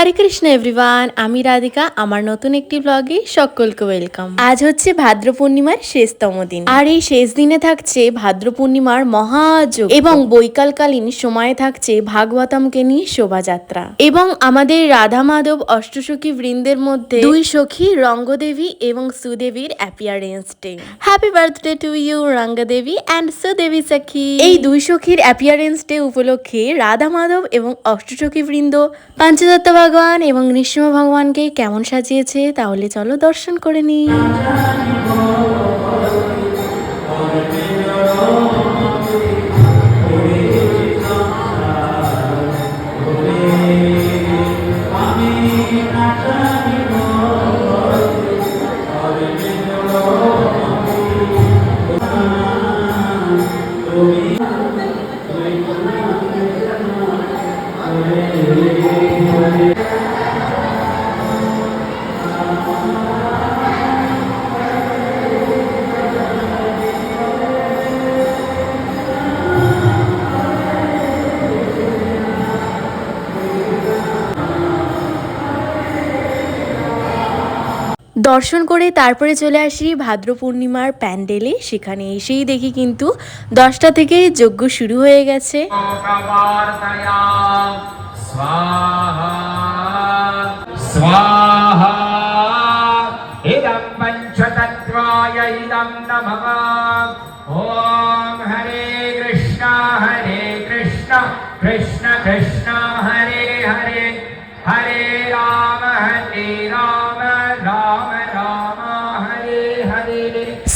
হরে Krishna everyone, আমি রাধিকা, আমার নতুন একটি ব্লগে সকলকে ওয়েলকাম আজ হচ্ছে ভাদ্র পূর্ণিমার শেষতম দিন। আর এই শেষ দিনে থাকছে ভাদ্র পূর্ণিমার মহাযোগ এবং বৈকালকালীন সময়ে থাকছে ভাগবতমকে নিয়ে শোভাযাত্রা। এবং আমাদের রাধা মাধব অষ্টসখী বৃন্দের মধ্যে দুই সখী রঙ্গদেবী এবং সুদেবীর appearance day happy birthday to you Rangadevi and Sudevi সখী। এই দুই সখীর অ্যাপিয়ারেন্স ডে উপলক্ষে রাধা মাধব এবং অষ্টসখী বৃন্দ পঞ্চদত্ত ভগবান এবং নৃসিংহ ভগবানকে কেমন সাজিয়েছে তাহলে চলো দর্শন করে নিই। দর্শন করে তারপরে চলে আসি ভাদ্র পূর্ণিমার প্যান্ডেলে সেখানে এসেই দেখি কিন্তু দশটা থেকে যজ্ঞ শুরু হয়ে গেছে কৃষ্ণ কৃষ্ণ হরে হরে হরে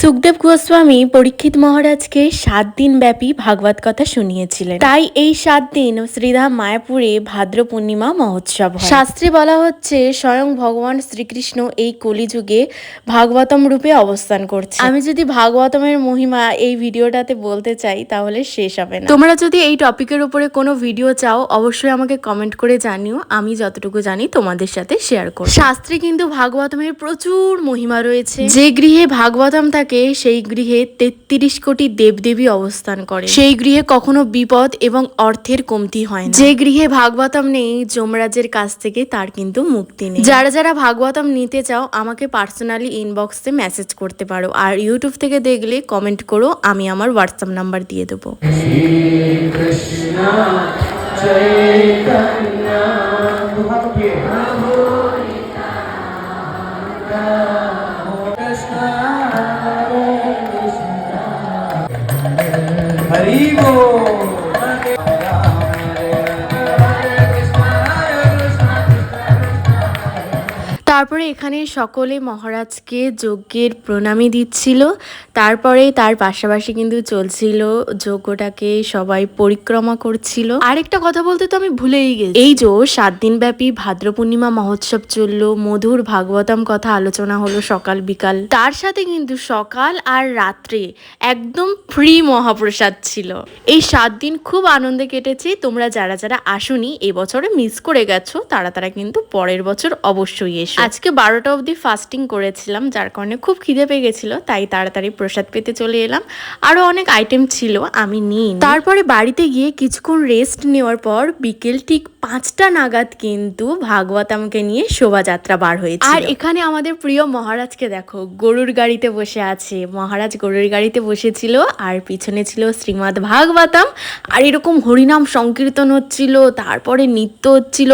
সুখদেব গোস্বামী পরীক্ষিত মহারাজকে সাত দিন ব্যাপী ভাগবত কথা শুনিয়েছিলেন। তাই এই সাত দিন শ্রীধাম মায়াপুরে ভাদ্র পূর্ণিমা মহোৎসব। শাস্ত্রে বলা হচ্ছে স্বয়ং ভগবান শ্রীকৃষ্ণ এই কলিযুগে ভাগবতম রূপে অবস্থান করছে। আমি যদি ভাগবতমের মহিমা এই ভিডিওটাতে বলতে চাই তাহলে শেষ হবে না। তোমরা যদি এই টপিকের উপরে কোনো ভিডিও চাও অবশ্যই আমাকে কমেন্ট করে জানিও। আমি যতটুকু জানি তোমাদের সাথে শেয়ার করব। শাস্ত্রে কিন্তু ভাগবতমের প্রচুর মহিমা রয়েছে। যে গৃহে ভাগবতম থাকে সেই গৃহে তেত্রিশ কোটি দেবদেবী অবস্থান করে। সেই গৃহে কখনো বিপদ এবং অর্থের কমতি হয় যে গৃহে ভাগবতম নেই যমরাজের কাছ থেকে তার কিন্তু মুক্তি নেই। যারা যারা ভাগবতম নিতে চাও আমাকে পার্সোনালি ইনবক্সে মেসেজ করতে পারো। আর ইউটিউব থেকে দেখলে কমেন্ট করো আমি আমার হোয়াটসঅ্যাপ নাম্বার দিয়ে দেবো। amigo. তারপরে এখানে সকলে মহারাজকে যজ্ঞের প্রণামী দিচ্ছিল। তারপরে তার পাশাপাশি কিন্তু চলছিল যজ্ঞটাকে সবাই পরিক্রমা করছিল। আরেকটা কথা বলতে তো আমি ভুলেই গেছি। এই যে সাত দিন ব্যাপী ভাদ্র পূর্ণিমা মহোৎসব চলল মধুর ভাগবতম কথা আলোচনা হলো সকাল বিকাল। তার সাথে কিন্তু সকাল আর রাত্রে একদম ফ্রি মহাপ্রসাদ ছিল। এই সাত দিন খুব আনন্দে কেটেছে। তোমরা যারা যারা আসুনি এবছরে মিস করে গেছো তারা তারা কিন্তু পরের বছর অবশ্যই এসো। আজকে বারোটা অবধি ফাস্টিং করেছিলাম, যার কারণে খুব খিদে পেয়ে গেছিল, তাই তাড়াতাড়ি প্রসাদ পেতে চলে এলাম। আরও অনেক আইটেম ছিল, আমি নিই তারপরে বাড়িতে গিয়ে কিছুক্ষণ রেস্ট নেওয়ার পর বিকেল ঠিক পাঁচটা নাগাদ কিন্তু ভাগবতমকে নিয়ে শোভাযাত্রা বার হয়েছে আর এখানে আমাদের প্রিয় মহারাজকে দেখো, গরুর গাড়িতে বসে আছে। মহারাজ গরুর গাড়িতে বসেছিল, আর পিছনে ছিল শ্রীমৎ ভাগবতম। আর এরকম হরিনাম সংকীর্তন হচ্ছিল, তারপরে নৃত্য হচ্ছিল।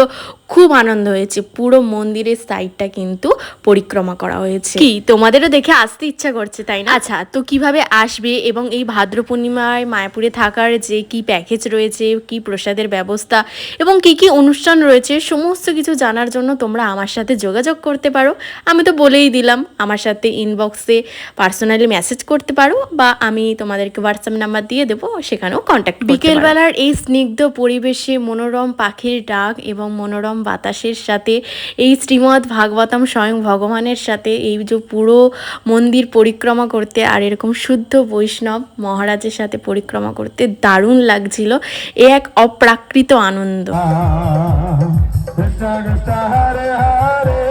খুব আনন্দ হয়েছে। পুরো মন্দিরের সাইডটা কিন্তু পরিক্রমা করা হয়েছে। কি? তোমাদেরও দেখে আসতে ইচ্ছা করছে তাই না? আচ্ছা তো কীভাবে আসবে এবং এই ভাদ্র পূর্ণিমায় মায়াপুরে থাকার যে কি প্যাকেজ রয়েছে কি প্রসাদের ব্যবস্থা এবং কি কি অনুষ্ঠান রয়েছে সমস্ত কিছু জানার জন্য তোমরা আমার সাথে যোগাযোগ করতে পারো। আমি তো বলেই দিলাম আমার সাথে ইনবক্সে পার্সোনালি মেসেজ করতে পারো বা আমি তোমাদেরকে হোয়াটসঅ্যাপ নাম্বার দিয়ে দেবো সেখানেও কন্ট্যাক্ট বিকেলবেলার এই স্নিগ্ধ পরিবেশে মনোরম পাখির ডাক এবং মনোরম বাতাসের সাথে এই শ্রীমৎ ভাগবতম স্বয়ং ভগবানের সাথে এই যে পুরো মন্দির পরিক্রমা করতে আর এরকম শুদ্ধ বৈষ্ণব মহারাজের সাথে পরিক্রমা করতে দারুণ লাগছিল। এ এক অপ্রাকৃত আনন্দ। কৃষ্ণ কৃষ্ণ হরে হরে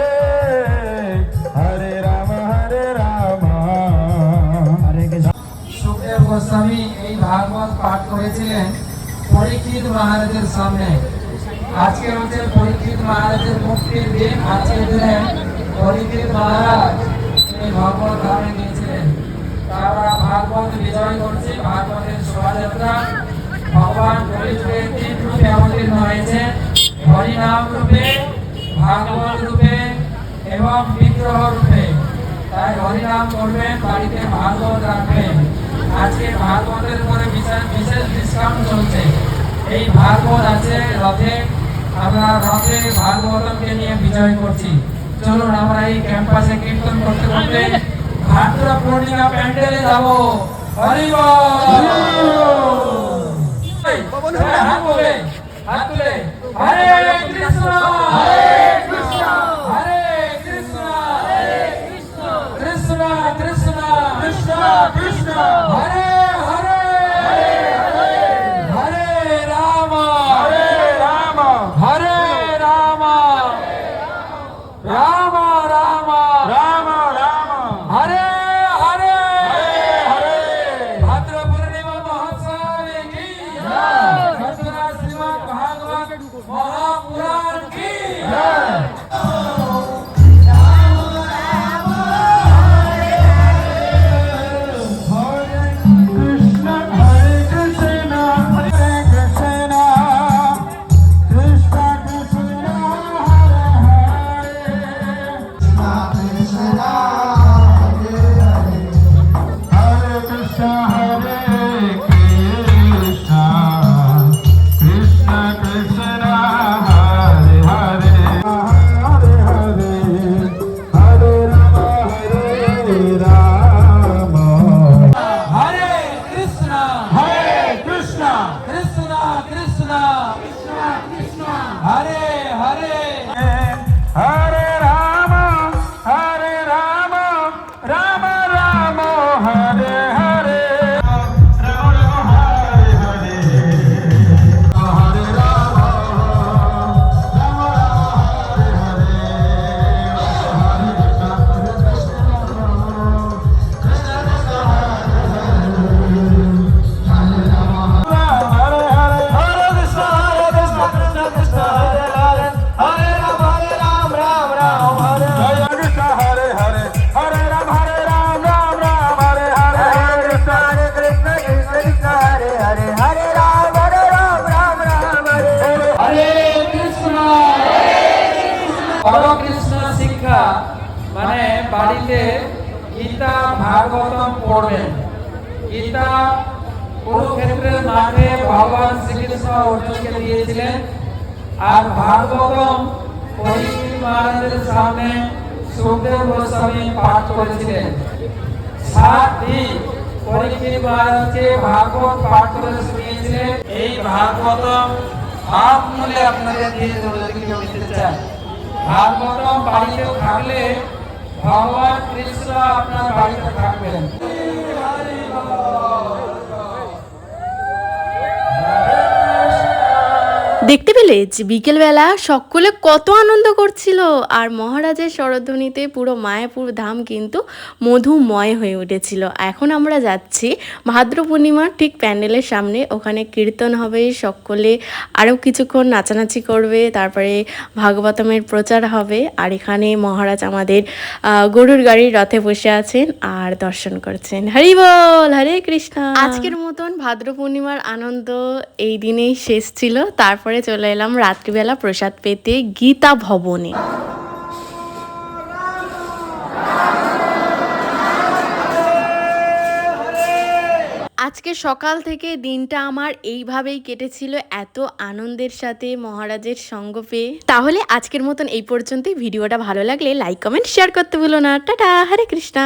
হরে রাম হরে রাম। হরে কৃষ্ণ। সুখদেব গোস্বামী এই ভাগবত পাঠ করেছিলেন পরীক্ষিত মহারাজের সামনে। আজকে হচ্ছে পরীক্ষিত মহারাজের মুক্তির দিন আজকের দিনে পরীক্ষিত মহারাজ তিনি ভগবত ধারণে গিয়েছিলেন। তারা ভাগবত বিজয় করছে, ভাগবতের শোভাযাত্রা। ভগবান কলিযুগে তিন রূপে অবতীর্ণ হয়েছে হরিনাম রূপে, ভাগবত রূপে এবং বিগ্রহ রূপে। তাই হরিনাম করবেন, বাড়িতে ভাগবত রাখবেন। আজকে ভাগবতের উপরে বিশেষ বিশেষ ডিসকাউন্ট চলছে। এই ভাগবত আছে রথে আমরা রথে ভাগবতকে নিয়ে বিজয় করছি। চলুন আমরা এই ক্যাম্পাসে কীর্তন করতে করতে ভাদ্র পূর্ণিমা প্যান্ডেলে যাব। হরি হাত তুলে হাত তুলে। হরে কৃষ্ণ হরে কৃষ্ণ কৃষ্ণ! হরে কৃষ্ণ! কৃষ্ণ কৃষ্ণ কৃষ্ণ কৃষ্ণ। ভাগবতম পড়বেন। গীতা কুরুক্ষেত্রের মাঠে ভগবান শ্রীকৃষ্ণ অর্জুনকে দিয়েছিলেন। আর ভাগবতম মহারাজের সামনে সুখদেব গোস্বামী পাঠ করেছিলেন। সাত দিন পরীক্ষিত মহারাজকে ভাগবত পাঠ করে শুনিয়েছিলেন। এই ভাগবতম হাফ মূল্যে আপনাদের দিয়ে দেবো যদি কেউ চায়, ভাগবতম বাড়িতে থাকলে ভগবান কৃষ্ণ আপনার বাড়িতে থাকবেন। দেখতে পেলে যে বিকেলবেলা সকলে কত আনন্দ করছিল। আর মহারাজের স্বরধ্বনিতে পুরো মায়াপুর ধাম কিন্তু মধুময় হয়ে উঠেছিল। এখন আমরা যাচ্ছি ভাদ্র পূর্ণিমার ঠিক প্যান্ডেলের সামনে। ওখানে কীর্তন হবে, সকলে আরও কিছুক্ষণ নাচানাচি করবে, তারপরে ভাগবতমের প্রচার হবে। আর এখানে মহারাজ আমাদের গরুর গাড়ির রথে বসে আছেন আর দর্শন করছেন। হরি বল, হরে কৃষ্ণ। আজকের মতন ভাদ্র পূর্ণিমার আনন্দ এই দিনেই শেষ ছিল। তারপরে চলে এলাম রাত্রিবেলা প্রসাদ পেতে গীতা ভবনে। আজকে সকাল থেকে দিনটা আমার এইভাবেই কেটেছিল, এত আনন্দের সাথে মহারাজের সঙ্গ পেয়ে। তাহলে আজকের মতন এই পর্যন্তই। ভিডিওটা ভালো লাগলে লাইক, কমেন্ট, শেয়ার করতে ভুলো না। টাটা, হরে কৃষ্ণা।